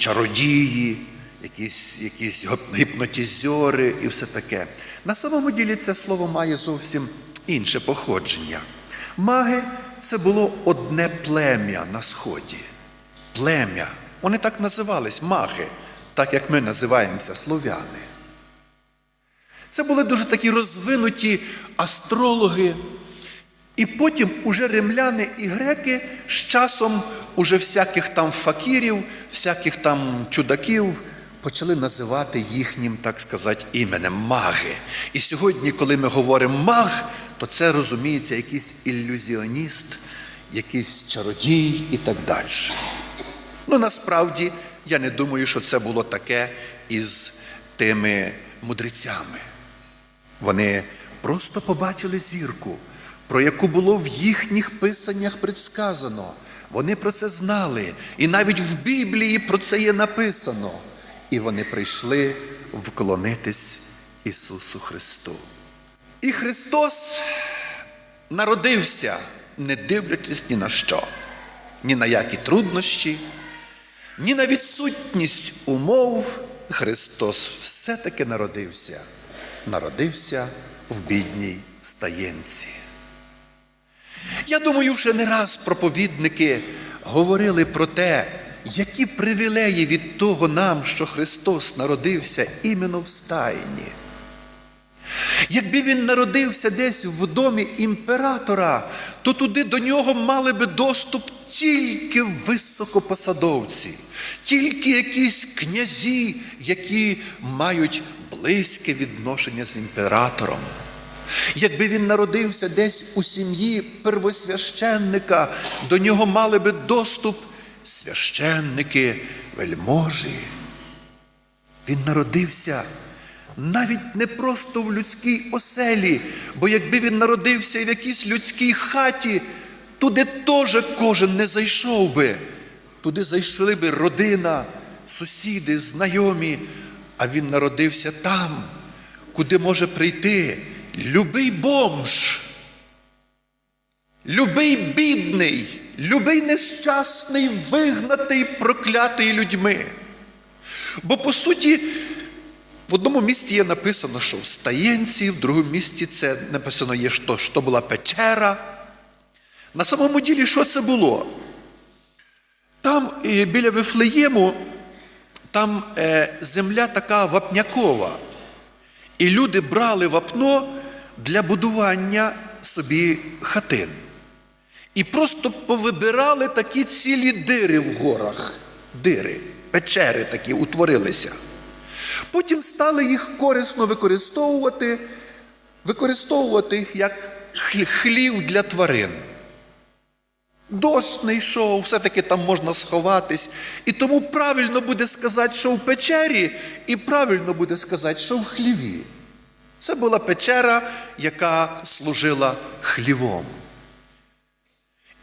чародії, якісь, якісь гіп- гіпнотизери і все таке. На самому ділі це слово має зовсім інше походження. Маги це було одне плем'я на сході. Плем'я. Вони так називались маги, так як ми називаємося слов'яни. Це були дуже такі розвинуті астрологи. І потім уже римляни і греки з часом уже всяких там факірів, всяких там чудаків почали називати їхнім, так сказати, іменем маги. І сьогодні, коли ми говоримо маг, то це розуміється якийсь ілюзіоніст, якийсь чародій і так далі. Ну, насправді, я не думаю, що це було таке із тими мудрецями. Вони просто побачили зірку, про яку було в їхніх писаннях предсказано. Вони про це знали. І навіть в Біблії про це є написано. І вони прийшли вклонитись Ісусу Христу. І Христос народився, не дивлячись ні на що, ні на які труднощі, ні на відсутність умов. Христос все-таки народився. Народився в бідній стаєнці. Я думаю, вже не раз проповідники говорили про те, які привілеї від того нам, що Христос народився іменно в стайні. Якби він народився десь в домі імператора, то туди до нього мали би доступ тільки високопосадовці, тільки якісь князі, які мають близьке відношення з імператором. Якби він народився десь у сім'ї первосвященника, до нього мали би доступ священники, вельможі. Він народився навіть не просто в людській оселі, бо якби він народився в якійсь людській хаті, туди теж кожен не зайшов би. Туди зайшли би родина, сусіди, знайомі, а він народився там, куди може прийти любий бомж, любий бідний, любий нещасний, вигнатий, проклятий людьми. Бо по суті, в одному місці є написано, що в стаєнці, в другому місці це написано є, що, що була печера. На самому ділі, що це було? Там е, біля Вифлеєму, там е, земля така вапнякова. І люди брали вапно для будування собі хатин. І просто повибирали такі цілі дири в горах, дири, печери такі утворилися. Потім стали їх корисно використовувати, використовувати їх як хлів для тварин. Дощ не йшов, все-таки там можна сховатись. І тому правильно буде сказати, що в печері, і правильно буде сказати, що в хліві. Це була печера, яка служила хлівом.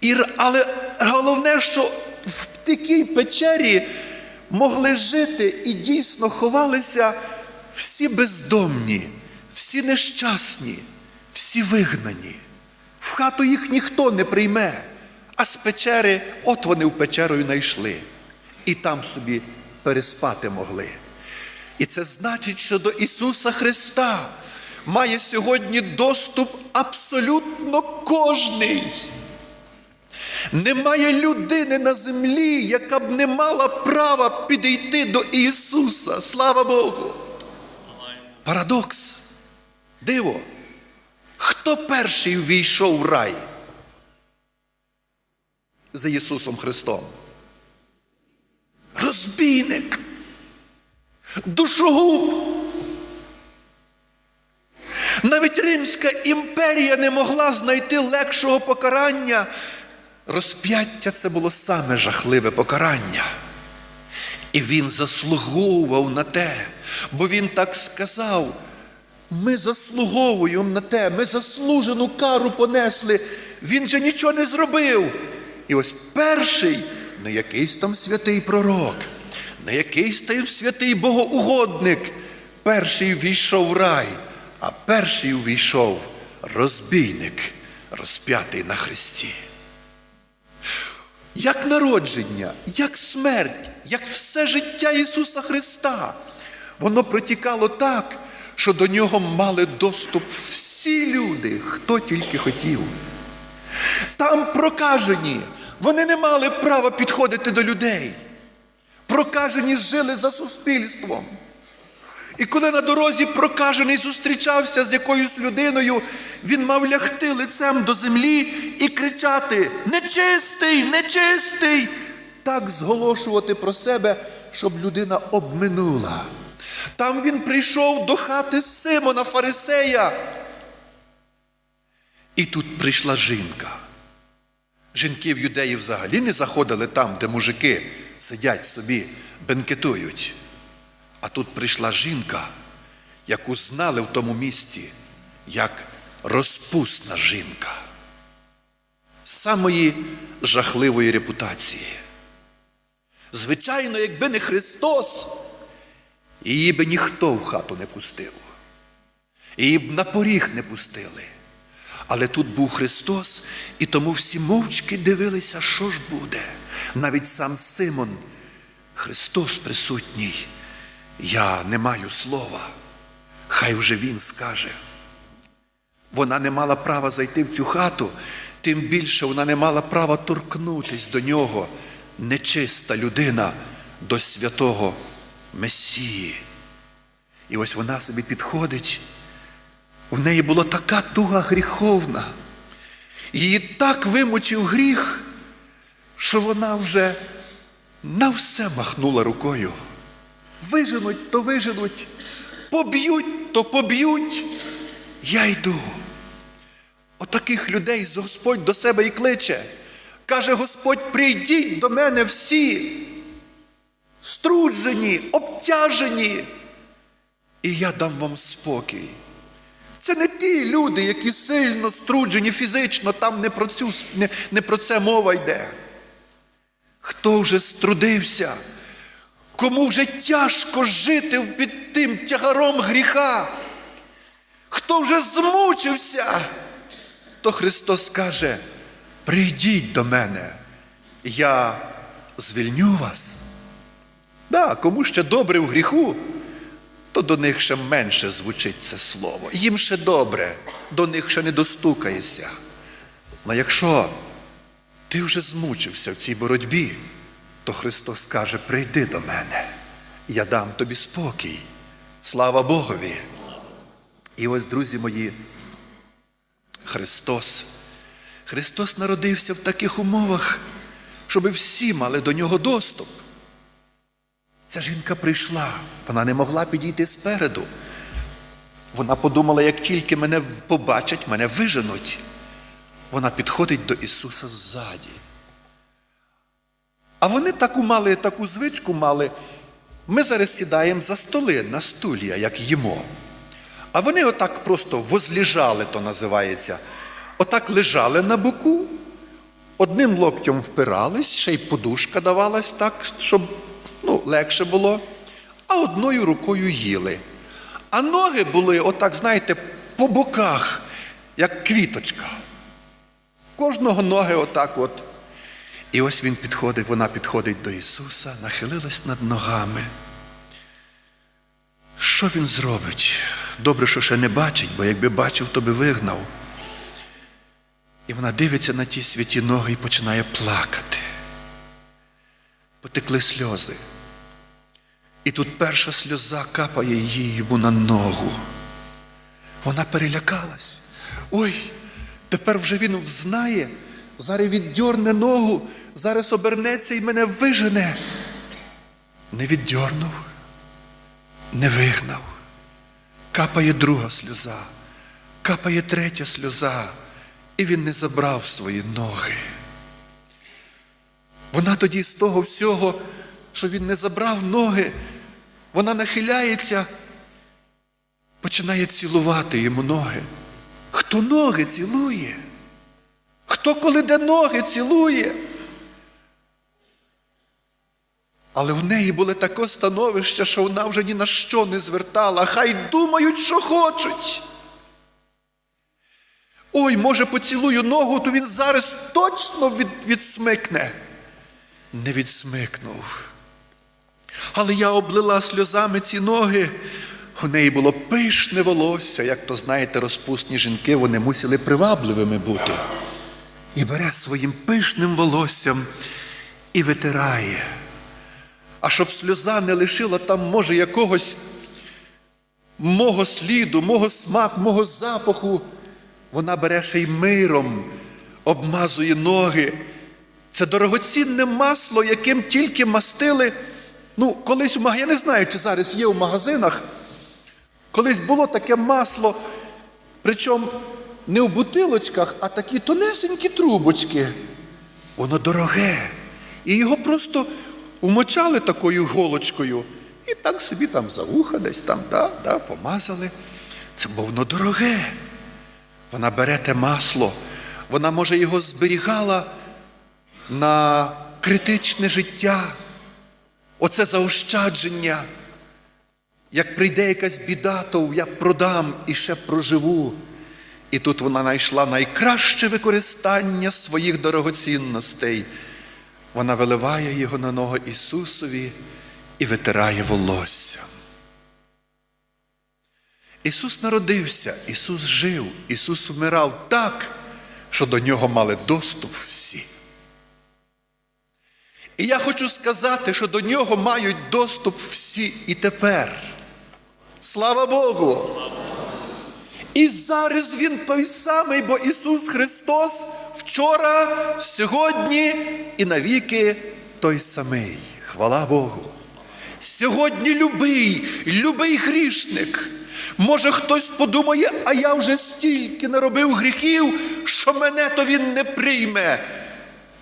І, але головне, що в такій печері могли жити і дійсно ховалися всі бездомні, всі нещасні, всі вигнані. В хату їх ніхто не прийме, а з печери, от вони в печеру й знайшли. І там собі переспати могли. І це значить, що до Ісуса Христа має сьогодні доступ абсолютно кожний. Немає людини на землі, яка б не мала права підійти до Ісуса. Слава Богу. Парадокс. Диво. Хто перший ввійшов в рай? За Ісусом Христом? Розбійник. Душогуб. Навіть Римська імперія не могла знайти легшого покарання. Розп'яття це було саме жахливе покарання. І він заслуговував на те, бо він так сказав. Ми заслуговуємо на те, ми заслужену кару понесли. Він же нічого не зробив. І ось перший, не якийсь там святий пророк, не якийсь там святий богоугодник, перший ввійшов в рай, а перший увійшов розбійник, розп'ятий на хресті. як народження, як смерть, як все життя Ісуса Христа. Воно протікало так, що до нього мали доступ всі люди, хто тільки хотів. Там прокажені, вони не мали права підходити до людей. Прокажені жили за суспільством. І коли на дорозі прокажений зустрічався з якоюсь людиною, він мав лягти лицем до землі і кричати: Нечистий, нечистий! Так зголошувати про себе, щоб людина обминула. Там він прийшов до хати Симона Фарисея. І тут прийшла жінка. Жінки в юдеї взагалі не заходили там, де мужики сидять собі, бенкетують. А тут прийшла жінка, яку знали в тому місті як розпусна жінка самої жахливої репутації. Звичайно, якби не Христос, її би ніхто в хату не пустив. Її б на поріг не пустили. Але тут був Христос, і тому всі мовчки дивилися, що ж буде. Навіть сам Симон, Христос присутній. Я не маю слова. Хай вже Він скаже. Вона не мала права зайти в цю хату, тим більше вона не мала права торкнутись до нього, нечиста людина, до святого Месії. І ось вона собі підходить. В неї була така туга гріховна. Її так вимочив гріх, що вона вже на все махнула рукою. Виженуть, то виженуть, поб'ють, то поб'ють. Я йду. Отаких людей Господь до себе і кличе. Каже Господь, прийдіть до мене всі, струджені, обтяжені, і я дам вам спокій. Це не ті люди, які сильно струджені фізично, там не про, цю, не, не про це мова йде. Хто вже струдився, кому вже тяжко жити під тим тягаром гріха, хто вже змучився, то Христос каже: прийдіть до мене, я звільню вас. Да, кому ще добре в гріху, то до них ще менше звучить це слово. Їм ще добре, до них ще не достукаєшся. Але якщо ти вже змучився в цій боротьбі, то Христос каже: прийди до мене, я дам тобі спокій. Слава Богові. І ось, друзі мої, Христос. Христос народився в таких умовах, щоб всі мали до нього доступ. Ця жінка прийшла, вона не могла підійти спереду. Вона подумала, як тільки мене побачать, мене виженуть. Вона підходить до Ісуса ззаді. А вони таку мали, таку звичку мали. Ми зараз сідаємо за столи на стулья, як їмо. А вони отак просто возліжали, то називається. Отак лежали на боку, одним локтем впирались, ще й подушка давалась так, щоб ну, легше було, а одною рукою їли. А ноги були, отак, знаєте, по боках, як квіточка. Кожного ноги отак от. І ось він підходить, вона підходить до Ісуса, нахилилась над ногами. Що він зробить? Добре, що ще не бачить, бо якби бачив, то би вигнав. І вона дивиться на ті святі ноги і починає плакати. Потекли сльози. І тут перша сльоза капає їй на ногу. Вона перелякалась. Ой, тепер вже він знає, зараз віддьорне ногу, зараз обернеться і мене вижене. Не віддьорнув, не вигнав. Капає друга сльоза, капає третя сльоза, і він не забрав свої ноги. Вона тоді з того всього, що він не забрав ноги, вона нахиляється, починає цілувати йому ноги. Хто ноги цілує? Хто коли де ноги цілує? Але в неї було таке становище, що вона вже ні на що не звертала. Хай думають, що хочуть. Ой, може, поцілую ногу, то він зараз точно від, відсмикне. не відсмикнув. Але я облила сльозами ці ноги. У неї було пишне волосся, як то знаєте, розпусні жінки, вони мусили привабливими бути. І бере своїм пишним волоссям і витирає. А щоб сльоза не лишила там, може, якогось мого сліду, мого смаку, мого запаху, вона бере ще й миром, обмазує ноги. Це дорогоцінне масло, яким тільки мастили. Ну, колись у я не знаю, чи зараз є в магазинах. Колись було таке масло, причому не в бутилочках, а такі тонесенькі трубочки. Воно дороге. І його просто умочали такою голочкою. І так собі там за вуха десь там, да, да, помазали. Це бо воно дороге. Вона бере те масло, вона, може, його зберігала на критичне життя. Оце заощадження. Як прийде якась біда, то я продам і ще проживу. І тут вона знайшла найкраще використання своїх дорогоцінностей. Вона виливає його на ногу Ісусові і витирає волосся. Ісус народився, Ісус жив, Ісус вмирав так, що до нього мали доступ всі. І я хочу сказати, що до нього мають доступ всі і тепер. Слава Богу! І зараз Він той самий, бо Ісус Христос вчора, сьогодні і навіки той самий. Хвала Богу. Сьогодні любий, любий грішник. Може, хтось подумає, а я вже стільки наробив гріхів, що мене то він не прийме.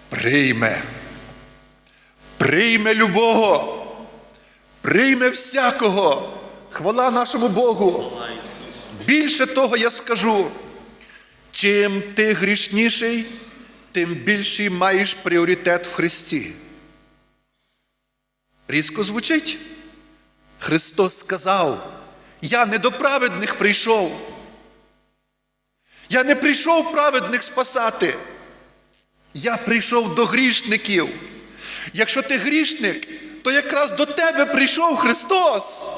Прийме. Прийме любого, прийме всякого. Хвала нашому Богу. Більше того я скажу, чим ти грішніший, тим більший маєш пріоритет в Христі. Різко звучить. Христос сказав, я не до праведних прийшов. Я не прийшов праведних спасати. Я прийшов до грішників. Якщо ти грішник, то якраз до тебе прийшов Христос.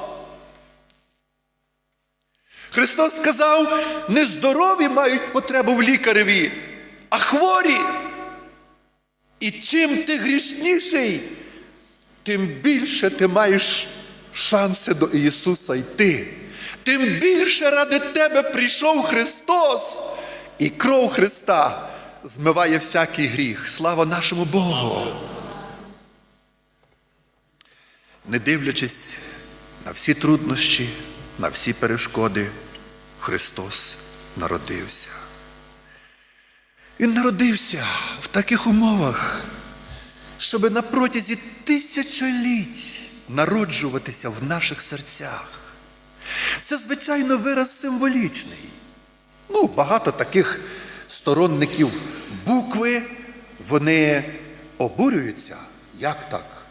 Христос сказав, не здорові мають потребу в лікареві, а хворі. І чим ти грішніший, тим більше ти маєш шанси до Ісуса йти. Тим більше ради тебе прийшов Христос, і кров Христа змиває всякий гріх. Слава нашому Богу! Не дивлячись на всі труднощі, на всі перешкоди, Христос народився. Він народився в таких умовах, щоб на протязі тисячоліть народжуватися в наших серцях. Це, звичайно, вираз символічний. Ну, багато таких сторонників букви, вони обурюються. Як так?